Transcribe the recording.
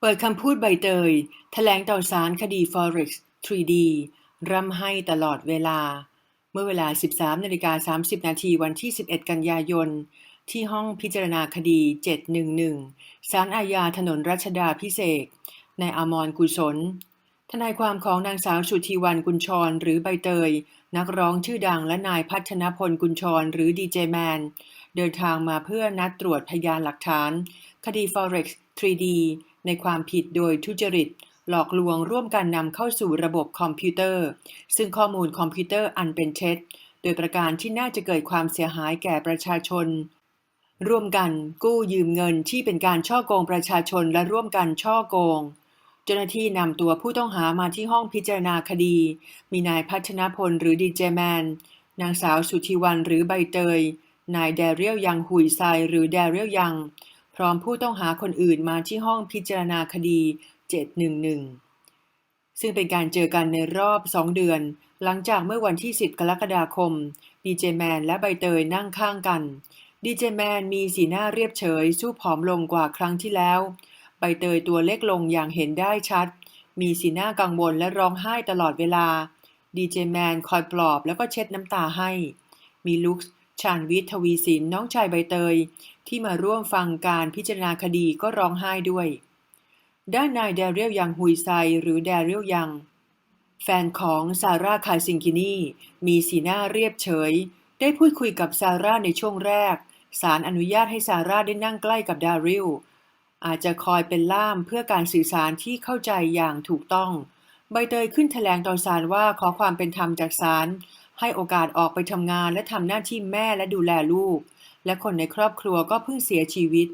เปิดคำพูดใบเตย แถลงต่อศาลคดี Forex 3D ร่ำไห้ตลอดเวลา เมื่อเวลา 13นาฬิกา30 นาทีวันที่ 11 กันยายน ที่ห้องพิจารณาคดี 711 ศาลอาญาถนนรัชดาพิเศษกนายอมรกุศล ทนายความของนางสาวสุธีวันกุญชร หรือใบเตย นักร้องชื่อดังและนายพัฒนพลกุญชร หรือดีเจแมน เดินทางมาเพื่อนัดตรวจพยานหลักฐาน คดี Forex 3D ในความผิดโดยทุจริต หลอกลวงร่วมกันนำเข้าสู่ระบบคอมพิวเตอร์ ซึ่งข้อมูลคอมพิวเตอร์อันเป็นเท็จ โดยประการที่น่าจะเกิดความเสียหายแก่ประชาชน ร่วมกันกู้ยืมเงินที่เป็นการช่อโกงประชาชนและร่วมกันช่อโกงเจ้าหน้าที่นำตัวผู้ต้องหามาที่ห้องพิจารณาคดี มีนายพัฒนพลหรือดีเจแมน นางสาวสุธีวันหรือใบเตย นายแดเรียลยังหุยไซหรือแดเรียลยัง พร้อมผู้ต้องหาคนอื่นมาที่ห้องพิจารณาคดี 711 ซึ่งเป็นการเจอกันในรอบ 2 เดือน หลังจากเมื่อวันที่ 10 กรกฎาคม ดีเจแมนและใบเตยนั่งข้างกัน ดีเจแมนมีสีหน้าเรียบเฉย สู้ผอมลงกว่าครั้งที่แล้ว ใบเตยตัวเล็กลงอย่างเห็นได้ชัด มีสีหน้ากังวลและร้องไห้ตลอดเวลา ดีเจแมนคอยปลอบแล้วก็เช็ดน้ำตาให้ มีลุค ชาญวิทย์ทวีสินน้องชายใบเตย ที่มาร่วมฟังการพิจารณาคดีก็ร้องไห้ด้วย ด้านนายแดเรียลยังฮุยไซหรือแดเรียลยัง แฟนของซาร่าคาซิงกินีมีสีหน้าเรียบเฉย ได้พูดคุยกับซาร่าในช่วงแรกศาลอนุญาตให้ซาร่าได้นั่งใกล้กับดาริลอาจจะคอยเป็นล่ามเพื่อการสื่อสารที่เข้าใจอย่างถูกต้อง ใบเตยขึ้นแถลงต่อศาลว่าขอความเป็นธรรมจากศาล ให้โอกาสออกไปทำงานและทำหน้าที่แม่และดูแลลูก และคนในครอบครัวก็เพิ่งเสียชีวิต